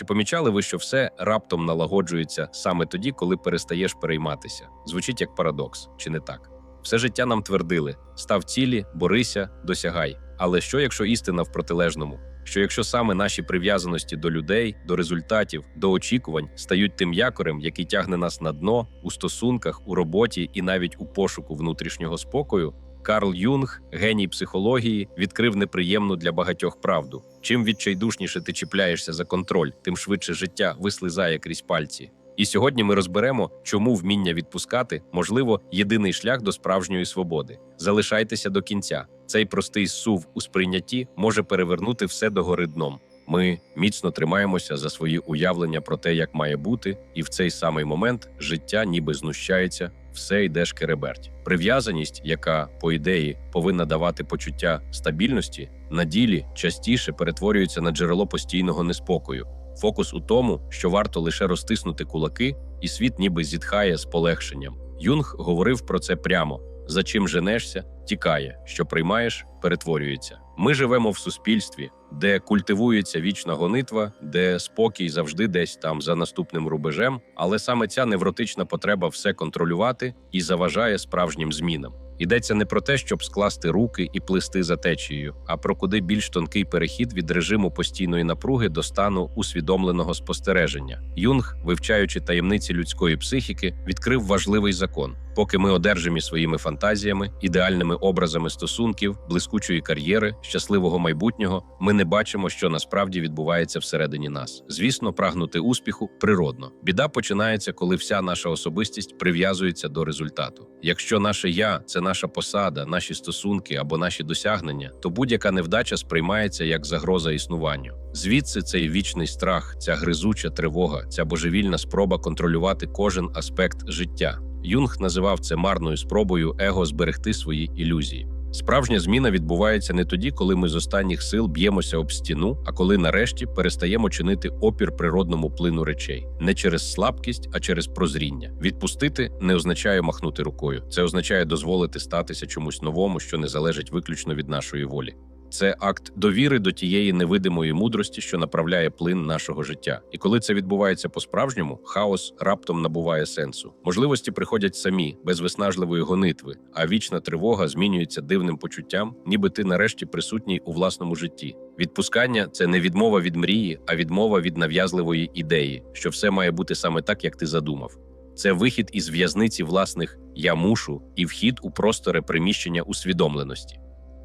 Чи помічали ви, що все раптом налагоджується саме тоді, коли перестаєш перейматися? Звучить як парадокс, чи не так? Все життя нам твердили: став цілі, борися, досягай. Але що, якщо істина в протилежному? Що якщо саме наші прив'язаності до людей, до результатів, до очікувань стають тим якорем, який тягне нас на дно у стосунках, у роботі і навіть у пошуку внутрішнього спокою, Карл Юнг, геній психології, відкрив неприємну для багатьох правду. Чим відчайдушніше ти чіпляєшся за контроль, тим швидше життя вислизає крізь пальці. І сьогодні ми розберемо, чому вміння відпускати можливо єдиний шлях до справжньої свободи. Залишайтеся до кінця. Цей простий сув у сприйнятті може перевернути все догори дном. Ми міцно тримаємося за свої уявлення про те, як має бути, і в цей самий момент життя ніби знущається, все йде шкереберть. Прив'язаність, яка, по ідеї, повинна давати почуття стабільності, на ділі частіше перетворюється на джерело постійного неспокою. Фокус у тому, що варто лише розтиснути кулаки, і світ ніби зітхає з полегшенням. Юнг говорив про це прямо: за чим женешся, тікає, що приймаєш, перетворюється. Ми живемо в суспільстві, де культивується вічна гонитва, де спокій завжди десь там за наступним рубежем, але саме ця невротична потреба все контролювати і заважає справжнім змінам. Йдеться не про те, щоб скласти руки і плисти за течією, а про куди більш тонкий перехід від режиму постійної напруги до стану усвідомленого спостереження. Юнг, вивчаючи таємниці людської психіки, відкрив важливий закон. Поки ми одержимі своїми фантазіями, ідеальними образами стосунків, блискучої кар'єри, щасливого майбутнього, ми не бачимо, що насправді відбувається всередині нас. Звісно, прагнути успіху природно. Біда починається, коли вся наша особистість прив'язується до результату. Якщо наше я це наша посада, наші стосунки або наші досягнення, то будь-яка невдача сприймається як загроза існуванню. Звідси цей вічний страх, ця гризуча тривога, ця божевільна спроба контролювати кожен аспект життя. Юнг називав це марною спробою его зберегти свої ілюзії. Справжня зміна відбувається не тоді, коли ми з останніх сил б'ємося об стіну, а коли нарешті перестаємо чинити опір природному плину речей не через слабкість, а через прозріння. Відпустити не означає махнути рукою. Це означає дозволити статися чомусь новому, що не залежить виключно від нашої волі. Це акт довіри до тієї невидимої мудрості, що направляє плин нашого життя. І коли це відбувається по-справжньому, хаос раптом набуває сенсу. Можливості приходять самі, без виснажливої гонитви, а вічна тривога змінюється дивним почуттям, ніби ти нарешті присутній у власному житті. Відпускання це не відмова від мрії, а відмова від нав'язливої ідеї, що все має бути саме так, як ти задумав. Це вихід із в'язниці власних я мушу і вхід у просторе приміщення усвідомленості.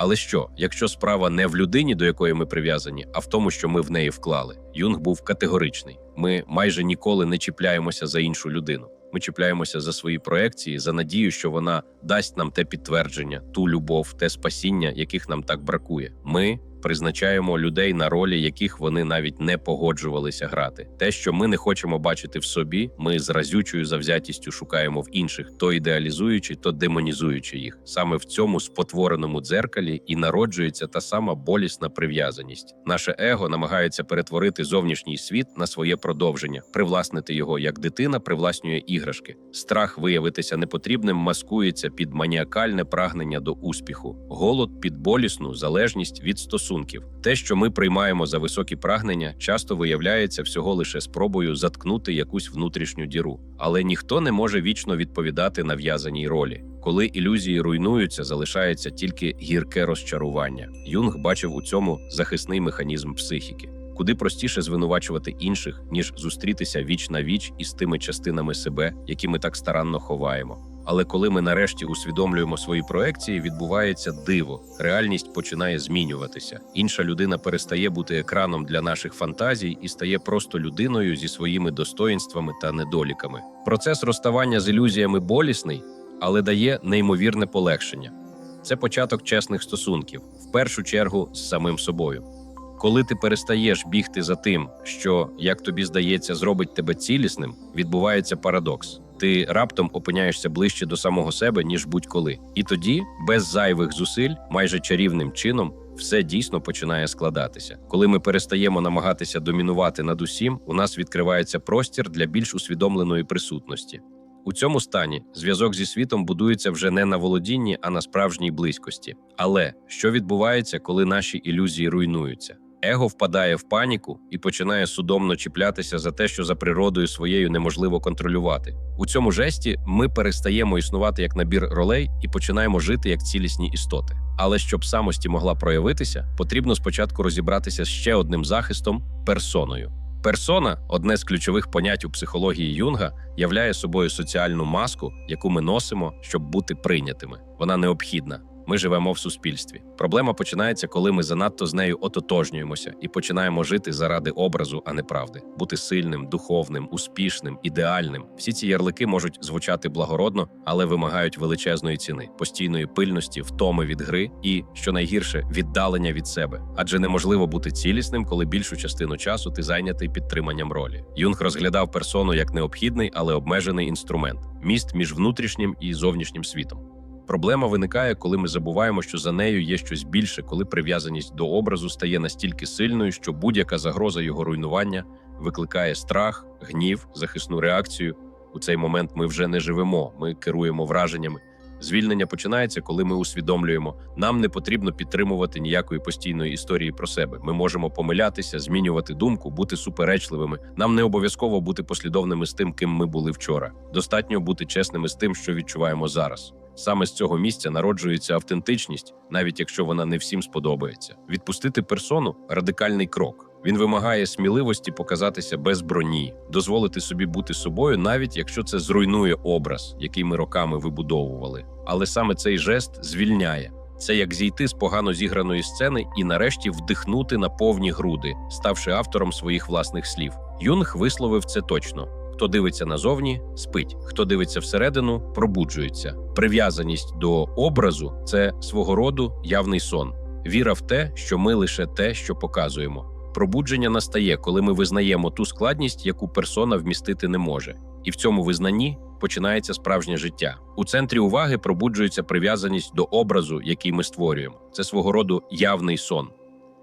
Але що, якщо справа не в людині, до якої ми прив'язані, а в тому, що ми в неї вклали? Юнг був категоричний. Ми майже ніколи не чіпляємося за іншу людину. Ми чіпляємося за свої проекції, за надію, що вона дасть нам те підтвердження, ту любов, те спасіння, яких нам так бракує. Ми призначаємо людей на ролі, яких вони навіть не погоджувалися грати. Те, що ми не хочемо бачити в собі, ми з разючою завзятістю шукаємо в інших, то ідеалізуючи, то демонізуючи їх. Саме в цьому спотвореному дзеркалі і народжується та сама болісна прив'язаність. Наше его намагається перетворити зовнішній світ на своє продовження, привласнити його як дитина привласнює іграшки. Страх виявитися непотрібним маскується під маніакальне прагнення до успіху, голод під болісну залежність від стосунків. Те, що ми приймаємо за високі прагнення, часто виявляється всього лише спробою заткнути якусь внутрішню діру. Але ніхто не може вічно відповідати нав'язаній ролі. Коли ілюзії руйнуються, залишається тільки гірке розчарування. Юнг бачив у цьому захисний механізм психіки. Куди простіше звинувачувати інших, ніж зустрітися віч на віч із тими частинами себе, які ми так старанно ховаємо. Але коли ми нарешті усвідомлюємо свої проекції, відбувається диво. Реальність починає змінюватися. Інша людина перестає бути екраном для наших фантазій і стає просто людиною зі своїми достоїнствами та недоліками. Процес розставання з ілюзіями болісний, але дає неймовірне полегшення. Це початок чесних стосунків, в першу чергу з самим собою. Коли ти перестаєш бігти за тим, що, як тобі здається, зробить тебе цілісним, відбувається парадокс. Ти раптом опиняєшся ближче до самого себе, ніж будь-коли. І тоді, без зайвих зусиль, майже чарівним чином, все дійсно починає складатися. Коли ми перестаємо намагатися домінувати над усім, у нас відкривається простір для більш усвідомленої присутності. У цьому стані зв'язок зі світом будується вже не на володінні, а на справжній близькості. Але що відбувається, коли наші ілюзії руйнуються? Его впадає в паніку і починає судомно чіплятися за те, що за природою своєю неможливо контролювати. У цьому жесті ми перестаємо існувати як набір ролей і починаємо жити як цілісні істоти. Але щоб самості могла проявитися, потрібно спочатку розібратися з ще одним захистом персоною. Персона, одне з ключових понять у психології Юнга, являє собою соціальну маску, яку ми носимо, щоб бути прийнятими. Вона необхідна. Ми живемо в суспільстві. Проблема починається, коли ми занадто з нею ототожнюємося і починаємо жити заради образу, а не правди, бути сильним, духовним, успішним, ідеальним. Всі ці ярлики можуть звучати благородно, але вимагають величезної ціни, постійної пильності, втоми від гри і, що найгірше, віддалення від себе. Адже неможливо бути цілісним, коли більшу частину часу ти зайнятий підтриманням ролі. Юнг розглядав персону як необхідний, але обмежений інструмент міст між внутрішнім і зовнішнім світом. Проблема виникає, коли ми забуваємо, що за нею є щось більше, коли прив'язаність до образу стає настільки сильною, що будь-яка загроза його руйнування викликає страх, гнів, захисну реакцію. У цей момент ми вже не живемо, ми керуємо враженнями. Звільнення починається, коли ми усвідомлюємо, нам не потрібно підтримувати ніякої постійної історії про себе. Ми можемо помилятися, змінювати думку, бути суперечливими. Нам не обов'язково бути послідовними з тим, ким ми були вчора. Достатньо бути чесними з тим, що відчуваємо зараз. Саме з цього місця народжується автентичність, навіть якщо вона не всім сподобається. Відпустити персону радикальний крок. Він вимагає сміливості показатися без броні, дозволити собі бути собою, навіть якщо це зруйнує образ, який ми роками вибудовували. Але саме цей жест звільняє. Це як зійти з погано зіграної сцени і нарешті вдихнути на повні груди, ставши автором своїх власних слів. Юнг висловив це точно. Хто дивиться назовні, спить. Хто дивиться всередину, пробуджується. Прив'язаність до образу це свого роду явний сон. Віра в те, що ми лише те, що показуємо. Пробудження настає, коли ми визнаємо ту складність, яку персона вмістити не може, і в цьому визнанні починається справжнє життя. У центрі уваги пробуджується прив'язаність до образу, який ми створюємо. Це свого роду явний сон.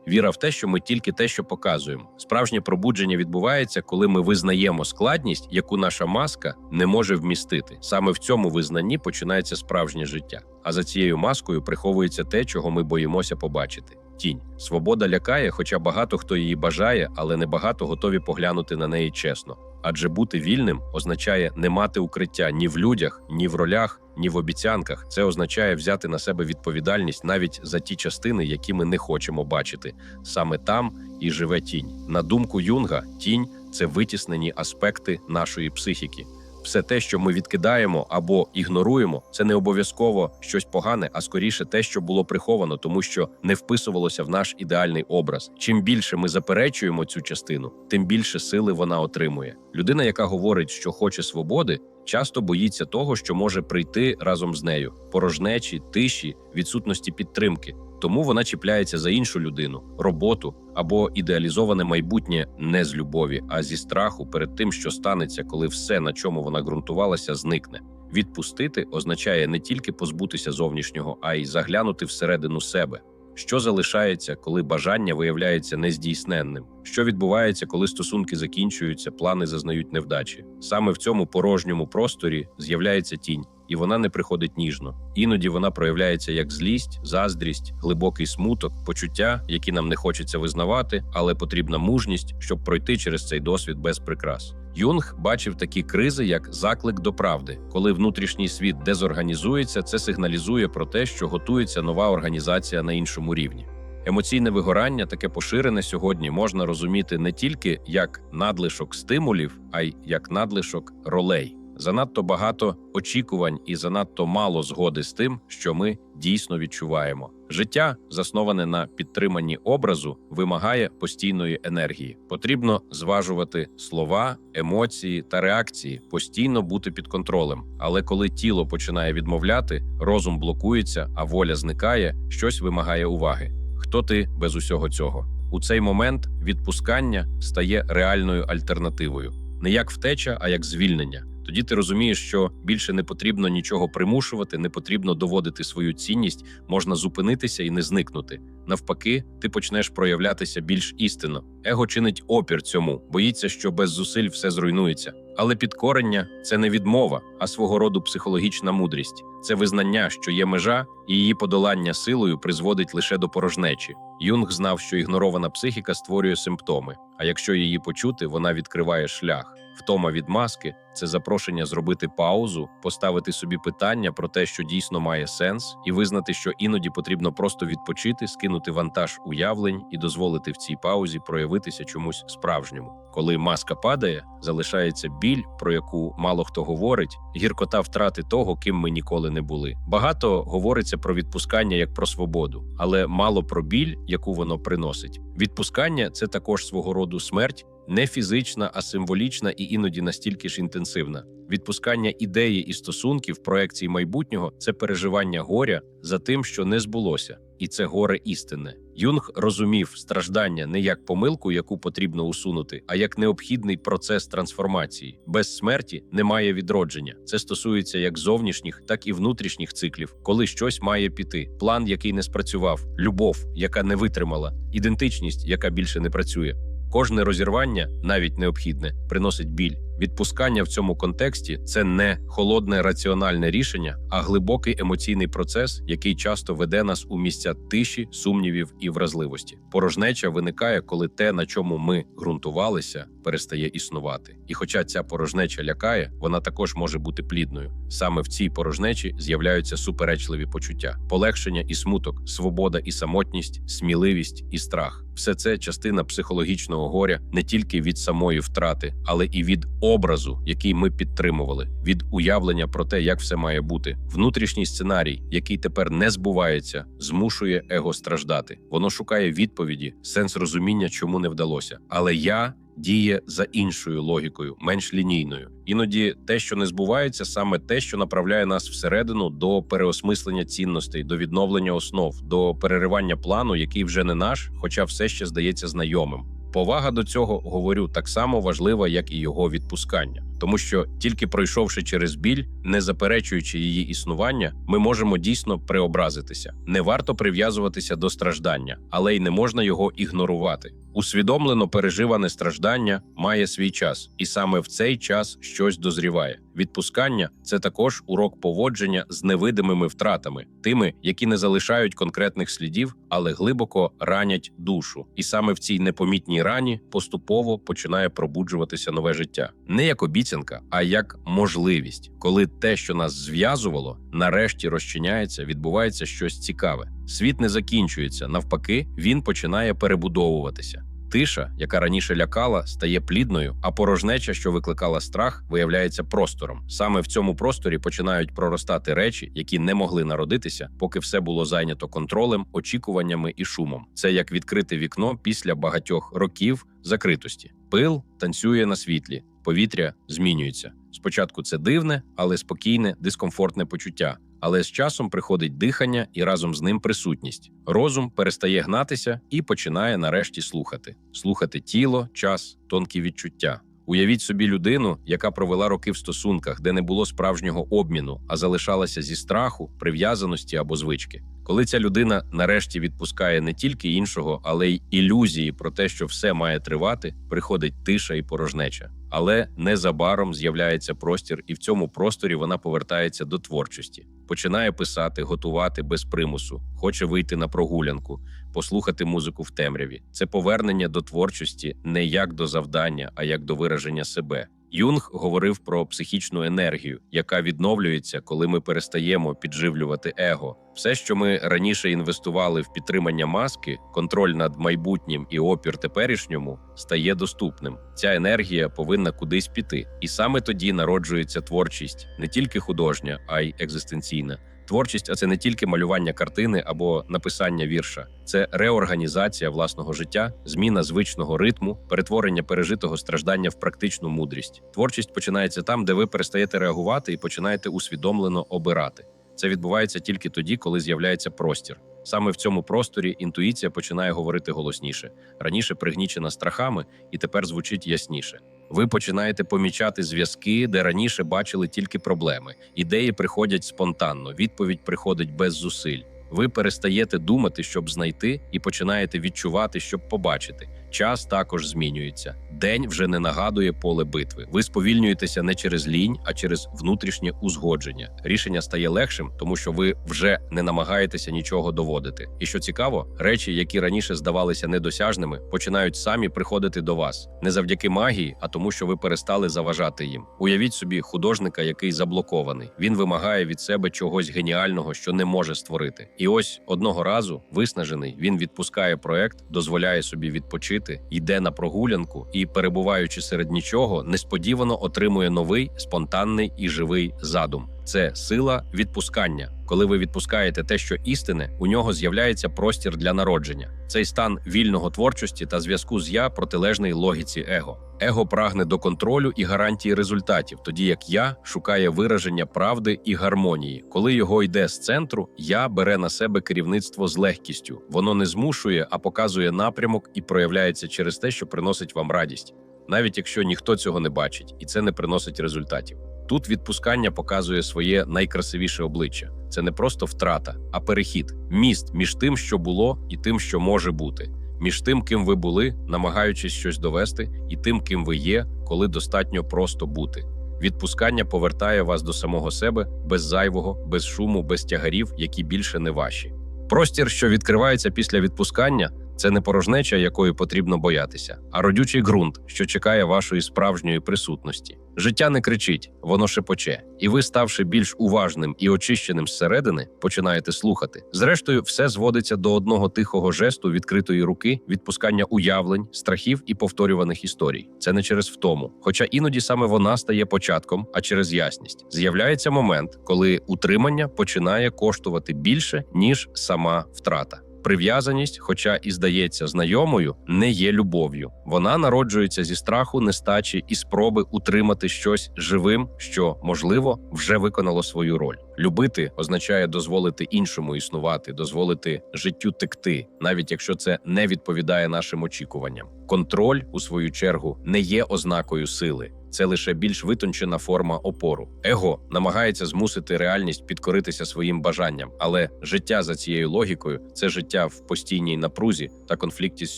Віра в те, що ми тільки те, що показуємо. Справжнє пробудження відбувається, коли ми визнаємо складність, яку наша маска не може вмістити. Саме в цьому визнанні починається справжнє життя. А за цією маскою приховується те, чого ми боїмося побачити. Тінь свобода лякає, хоча багато хто її бажає, але небагато готові поглянути на неї чесно. Адже бути вільним означає не мати укриття ні в людях, ні в ролях, ні в обіцянках. Це означає взяти на себе відповідальність навіть за ті частини, які ми не хочемо бачити. Саме там і живе тінь. На думку Юнга, тінь це витіснені аспекти нашої психіки. Все те, що ми відкидаємо або ігноруємо, це не обов'язково щось погане, а скоріше те, що було приховано, тому що не вписувалося в наш ідеальний образ. Чим більше ми заперечуємо цю частину, тим більше сили вона отримує. Людина, яка говорить, що хоче свободи, часто боїться того, що може прийти разом з нею порожнечі, тиші, відсутності підтримки. Тому вона чіпляється за іншу людину, роботу або ідеалізоване майбутнє не з любові, а зі страху перед тим, що станеться, коли все, на чому вона ґрунтувалася, зникне. Відпустити означає не тільки позбутися зовнішнього, а й заглянути всередину себе. Що залишається, коли бажання виявляється нездійсненним? Що відбувається, коли стосунки закінчуються, плани зазнають невдачі? Саме в цьому порожньому просторі з'являється тінь, і вона не приходить ніжно. Іноді вона проявляється як злість, заздрість, глибокий смуток, почуття, які нам не хочеться визнавати, але потрібна мужність, щоб пройти через цей досвід без прикрас. Юнг бачив такі кризи, як заклик до правди. Коли внутрішній світ дезорганізується, це сигналізує про те, що готується нова організація на іншому рівні. Емоційне вигорання, таке поширене сьогодні, можна розуміти не тільки як надлишок стимулів, а й як надлишок ролей. Занадто багато очікувань і занадто мало згоди з тим, що ми дійсно відчуваємо. Життя, засноване на підтриманні образу, вимагає постійної енергії. Потрібно зважувати слова, емоції та реакції, постійно бути під контролем. Але коли тіло починає відмовляти, розум блокується, а воля зникає, щось вимагає уваги. Хто ти без усього цього? У цей момент відпускання стає реальною альтернативою, не як втеча, а як звільнення. Тоді ти розумієш, що більше не потрібно нічого примушувати, не потрібно доводити свою цінність, можна зупинитися і не зникнути. Навпаки, ти почнеш проявлятися більш істинно. Его чинить опір цьому, боїться, що без зусиль все зруйнується. Але підкорення це не відмова, а свого роду психологічна мудрість. Це визнання, що є межа, і її подолання силою призводить лише до порожнечі. Юнг знав, що ігнорована психіка створює симптоми, а якщо її почути, вона відкриває шлях. Втома від маски це запрошення зробити паузу, поставити собі питання про те, що дійсно має сенс, і визнати, що іноді потрібно просто відпочити, скинути вантаж уявлень і дозволити в цій паузі проявитися чомусь справжньому. Коли маска падає, залишається біль, про яку мало хто говорить, гіркота втрати того, ким ми ніколи не були. Багато говориться про відпускання як про свободу, але мало про біль, яку воно приносить. Відпускання це також свого роду смерть. Не фізична, а символічна і іноді настільки ж інтенсивна. Відпускання ідеї і стосунків проекцій майбутнього це переживання горя за тим, що не збулося, і це горе істинне. Юнг розумів страждання не як помилку, яку потрібно усунути, а як необхідний процес трансформації. Без смерті немає відродження. Це стосується як зовнішніх, так і внутрішніх циклів, коли щось має піти. План, який не спрацював, любов, яка не витримала, ідентичність, яка більше не працює. Кожне розірвання, навіть необхідне, приносить біль. Відпускання в цьому контексті це не холодне раціональне рішення, а глибокий емоційний процес, який часто веде нас у місця тиші, сумнівів і вразливості. Порожнеча виникає, коли те, на чому ми ґрунтувалися, перестає існувати. І хоча ця порожнеча лякає, вона також може бути плідною. Саме в цій порожнечі з'являються суперечливі почуття: полегшення і смуток, свобода і самотність, сміливість і страх. Все це частина психологічного горя не тільки від самої втрати, але і від образу, який ми підтримували, від уявлення про те, як все має бути. Внутрішній сценарій, який тепер не збувається, змушує его страждати. Воно шукає відповіді, сенс розуміння, чому не вдалося. Але я. Діє за іншою логікою, менш лінійною. Іноді те, що не збувається, саме те, що направляє нас всередину до переосмислення цінностей, до відновлення основ, до переривання плану, який вже не наш, хоча все ще здається знайомим. Повага до цього говорю так само важлива, як і його відпускання, тому що тільки пройшовши через біль, не заперечуючи її існування, ми можемо дійсно преобразитися. Не варто прив'язуватися до страждання, але й не можна його ігнорувати. Усвідомлено переживане страждання має свій час, і саме в цей час щось дозріває. Відпускання це також урок поводження з невидимими втратами, тими, які не залишають конкретних слідів, але глибоко ранять душу. І саме в цій непомітній рані поступово починає пробуджуватися нове життя, не як обіцянка, а як можливість, коли те, що нас зв'язувало, нарешті розчиняється, відбувається щось цікаве. Світ не закінчується, навпаки, він починає перебудовуватися. Тиша, яка раніше лякала, стає плідною, а порожнеча, що викликала страх, виявляється простором. Саме в цьому просторі починають проростати речі, які не могли народитися, поки все було зайнято контролем, очікуваннями і шумом. Це як відкрите вікно після багатьох років закритості. Пил танцює на світлі, повітря змінюється. Спочатку це дивне, але спокійне, дискомфортне почуття. Але з часом приходить дихання і разом з ним присутність. Розум перестає гнатися і починає нарешті слухати: слухати тіло, час, тонкі відчуття. Уявіть собі людину, яка провела роки в стосунках, де не було справжнього обміну, а залишалася зі страху, прив'язаності або звички. Коли ця людина нарешті відпускає не тільки іншого, але й ілюзії про те, що все має тривати, приходить тиша і порожнеча. Але незабаром з'являється простір, і в цьому просторі вона повертається до творчості, починає писати, готувати без примусу, хоче вийти на прогулянку, послухати музику в темряві. Це повернення до творчості не як до завдання, а як до вираження себе. Юнг говорив про психічну енергію, яка відновлюється, коли ми перестаємо підживлювати его. Все, що ми раніше інвестували в підтримання маски, контроль над майбутнім і опір теперішньому, стає доступним. Ця енергія повинна кудись піти, і саме тоді народжується творчість не тільки художня, а й екзистенційна. Творчість, а це не тільки малювання картини або написання вірша, це реорганізація власного життя, зміна звичного ритму, перетворення пережитого страждання в практичну мудрість. Творчість починається там, де ви перестаєте реагувати і починаєте усвідомлено обирати. Це відбувається тільки тоді, коли з'являється простір. Саме в цьому просторі інтуїція починає говорити голосніше, раніше пригнічена страхами, і тепер звучить ясніше. Ви починаєте помічати зв'язки, де раніше бачили тільки проблеми. Ідеї приходять спонтанно, відповідь приходить без зусиль. Ви перестаєте думати, щоб знайти, і починаєте відчувати, щоб побачити. Час також змінюється. День вже не нагадує поле битви. Ви сповільнюєтеся не через лінь, а через внутрішнє узгодження. Рішення стає легшим, тому що ви вже не намагаєтеся нічого доводити. І що цікаво, речі, які раніше здавалися недосяжними, починають самі приходити до вас не завдяки магії, а тому, що ви перестали заважати їм. Уявіть собі художника, який заблокований. Він вимагає від себе чогось геніального, що не може створити. І ось одного разу, виснажений, він відпускає проект, дозволяє собі відпочити, йде на прогулянку і, перебуваючи серед нічого, несподівано отримує новий, спонтанний і живий задум. Це сила відпускання. Коли ви відпускаєте те, що істине, у нього з'являється простір для народження. Цей стан вільного творчості та зв'язку з я протилежний логіці его. Его прагне до контролю і гарантії результатів, тоді як я шукає вираження правди і гармонії. Коли його йде з центру, я бере на себе керівництво з легкістю. Воно не змушує, а показує напрямок і проявляється через те, що приносить вам радість, навіть якщо ніхто цього не бачить, і це не приносить результатів. Тут відпускання показує своє найкрасивіше обличчя. Це не просто втрата, а перехід, міст між тим, що було, і тим, що може бути, між тим, ким ви були, намагаючись щось довести, і тим, ким ви є, коли достатньо просто бути. Відпускання повертає вас до самого себе без зайвого, без шуму, без тягарів, які більше не ваші. Простір, що відкривається після відпускання, це не порожнеча, якої потрібно боятися, а родючий ґрунт, що чекає вашої справжньої присутності. Життя не кричить, воно шепоче, і ви, ставши більш уважним і очищеним зсередини, починаєте слухати. Зрештою, все зводиться до одного тихого жесту відкритої руки, відпускання уявлень, страхів і повторюваних історій. Це не через втому, хоча іноді саме вона стає початком, а через ясність. З'являється момент, коли утримання починає коштувати більше ніж сама втрата. Прив'язаність, хоча і здається знайомою, не є любов'ю. Вона народжується зі страху, нестачі і спроби утримати щось живим, що можливо вже виконало свою роль. Любити означає дозволити іншому існувати, дозволити життю текти, навіть якщо це не відповідає нашим очікуванням. Контроль, у свою чергу, не є ознакою сили. Це лише більш витончена форма опору. Его намагається змусити реальність підкоритися своїм бажанням, але життя за цією логікою це життя в постійній напрузі та конфлікті з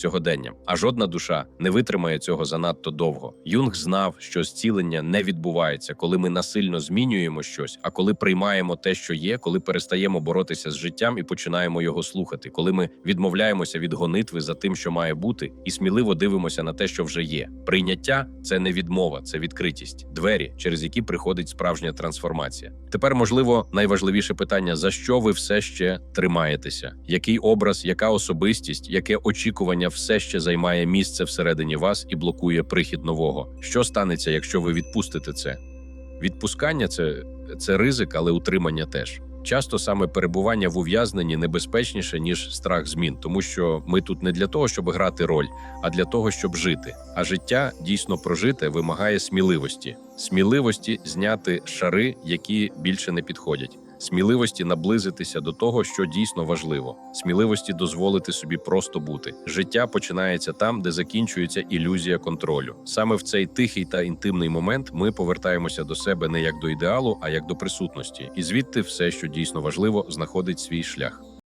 сьогоденням. А жодна душа не витримає цього занадто довго. Юнг знав, що зцілення не відбувається, коли ми насильно змінюємо щось, а коли приймаємо те, що є, коли перестаємо боротися з життям і починаємо його слухати, коли ми відмовляємося від гонитви за тим, що має бути, і сміливо дивимося на те, що вже є. Прийняття це не відмова, це відкритість, двері, через які приходить справжня трансформація. Тепер, можливо, найважливіше питання: за що ви все ще тримаєтеся? Який образ, яка особистість, яке очікування все ще займає місце всередині вас і блокує прихід нового? Що станеться, якщо ви відпустите це? Відпускання це, це ризик, але утримання теж. Часто саме перебування в ув'язненні небезпечніше ніж страх змін, тому що ми тут не для того, щоб грати роль, а для того, щоб жити. А життя дійсно прожите вимагає сміливості, сміливості зняти шари, які більше не підходять. Сміливості наблизитися до того, що дійсно важливо, сміливості дозволити собі просто бути. Життя починається там, де закінчується ілюзія контролю. Саме в цей тихий та інтимний момент ми повертаємося до себе не як до ідеалу, а як до присутності, і звідти все, що дійсно важливо, знаходить свій шлях.